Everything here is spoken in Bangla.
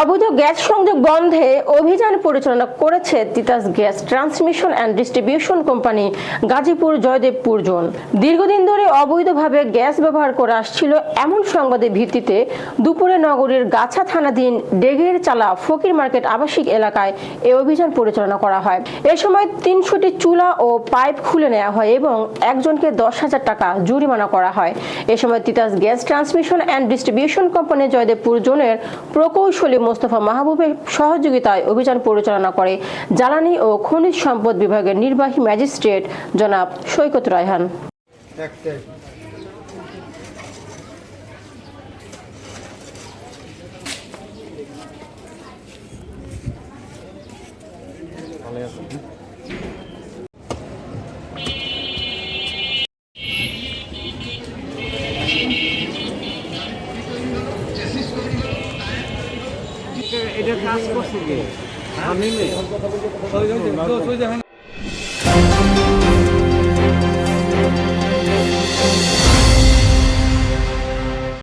অবৈধ গ্যাস সংযোগ বন্ধে অভিযান পরিচালনা করেছে Titas gas transmission and distribution company Gazipur Joydebpur zone. দীর্ঘদিন ধরে অবৈধভাবে গ্যাস ব্যবহার করে আসছিল এমন সংবাদের ভিত্তিতে দুপুরে নগরীর গাছা থানাধীন ডেগের চালা ফকির মার্কেট আবাসিক এলাকায় এ অভিযান পরিচালনা করা হয়। এ সময় তিনশোটি চুলা ও পাইপ খুলে নেওয়া হয় এবং একজনকে দশ হাজার টাকা জরিমানা করা হয়। এ সময় Titas gas transmission and distribution company Joydebpur জোনের প্রকৌশলী মোস্তফা মাহবুবের সহযোগিতায় অভিযান পরিচালনা করে জ্বালানি ও খনিজ সম্পদ বিভাগের নির্বাহী ম্যাজিস্ট্রেট জনাব সৈকত রায়হান। এটা কাজ করছে কে? আমি